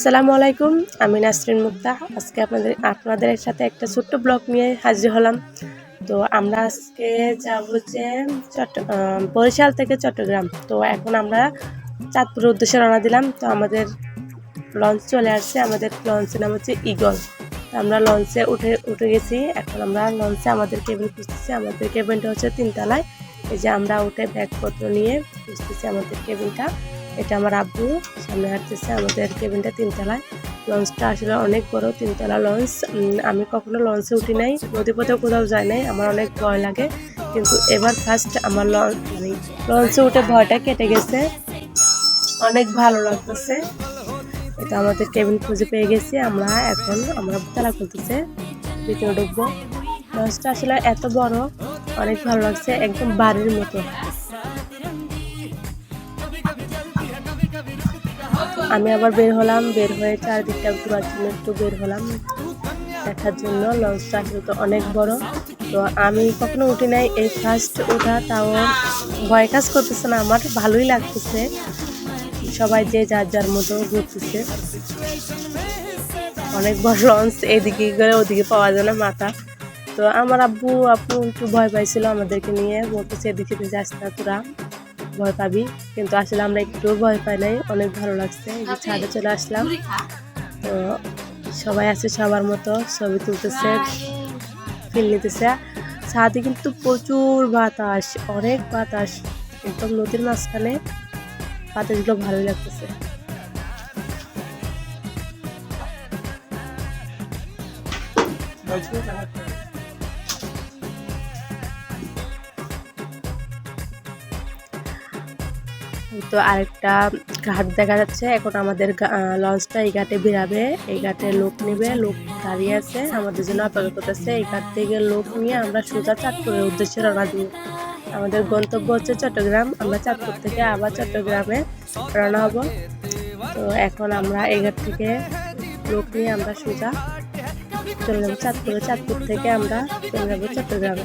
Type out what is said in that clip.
আসসালামু আলাইকুম, আমি নাসরিন মুক্তা আজকে আপনাদের আপনাদের সাথে একটা ছোট্ট ব্লগ নিয়ে হাজির হলাম। তো আমরা আজকে যাব যে চট্ট বরিশাল থেকে চট্টগ্রাম। তো এখন আমরা চাঁদপুরের উদ্দেশ্যে রওনা দিলাম। তো আমাদের লঞ্চ চলে আসছে। আমাদের লঞ্চের নাম হচ্ছে ইগল তো আমরা লঞ্চে উঠে উঠে গেছি। এখন আমরা লঞ্চে আমাদের কেবিন খুঁজতেছি। আমাদের কেবিনটা হচ্ছে তিনতলায়। এই যে আমরা উঠে ব্যাগপত্র নিয়ে খুঁজতেছি আমাদের কেবিনটা। এটা আমার আব্বু, সামনে হাঁটতেছে আমাদের কেবিনটা তিনতলায়। লঞ্চটা আসলে অনেক বড়, তিনতলা লঞ্চ। আমি কখনো লঞ্চে উঠি নাই নদীপথে কোথাও যাই নাই, আমার অনেক ভয় লাগে। কিন্তু এবার ফার্স্ট আমার লঞ্চ মানে লঞ্চে উঠে ভয়টা কেটে গেছে। অনেক ভালো লাগতেছে। এটা আমাদের কেবিন খুঁজে পেয়ে গেছি আমরা, এখন আমরা তালা খুলতেছে, ভিতরে ঢুকবো। লঞ্চটা আসলে এত বড়, অনেক ভালো লাগছে, একদম বাড়ির মতো। আমি আবার বের হলাম, বের হয়ে চারদিকটা ঘোরার জন্য একটু বের হলাম। দেখার জন্য লঞ্চটা আসলে তো অনেক বড়। তো আমি কখনো উঠি নাই, এই ফার্স্ট ওঠা তাও ভয় কাজ করতেছে না আমার, ভালোই লাগতেছে। সবাই যে যার যার মতো ঘুরতেছে। অনেক বড় লঞ্চ, এদিকে করে ওদিকে পাওয়া যায় না মাথা। তো আমার আব্বু, আপু একটু ভয় পাইছিল আমাদেরকে নিয়ে, বলতেছে এদিকে যাস না তোরা। ভয় পাবি, কিন্তু আসলে আমরা একটু ভয় পাই নাই, অনেক ভালো লাগছে। ছাদে চলে আসলাম। তো সবাই আছে সবার মতো, ছবি তুলতেছে ফিল নিতেছে। ছাদে কিন্তু প্রচুর বাতাস, অনেক বাতাস। একদম নদীর মাঝখানে বাতাসগুলো ভালোই লাগতেছে। এই তো আরেকটা ঘাট দেখা যাচ্ছে। এখন আমাদের লঞ্চটা এই ঘাটে বেরাবে এই ঘাটে লোক নেবে, লোক দাঁড়িয়ে আছে। আমাদের জন্য অপেক্ষা করতেছে। এই ঘাট থেকে লোক নিয়ে আমরা সোজা চাঁদপুরের উদ্দেশ্যে রওনা দিব। আমাদের গন্তব্য হচ্ছে চট্টগ্রাম। আমরা চাঁদপুর থেকে আবার চট্টগ্রামে রওনা হব। তো এখন আমরা এই ঘাট থেকে লোক নিয়ে আমরা সোজা চলে যাব চাঁদপুরে। চাঁদপুর থেকে আমরা চলে যাব চট্টগ্রামে।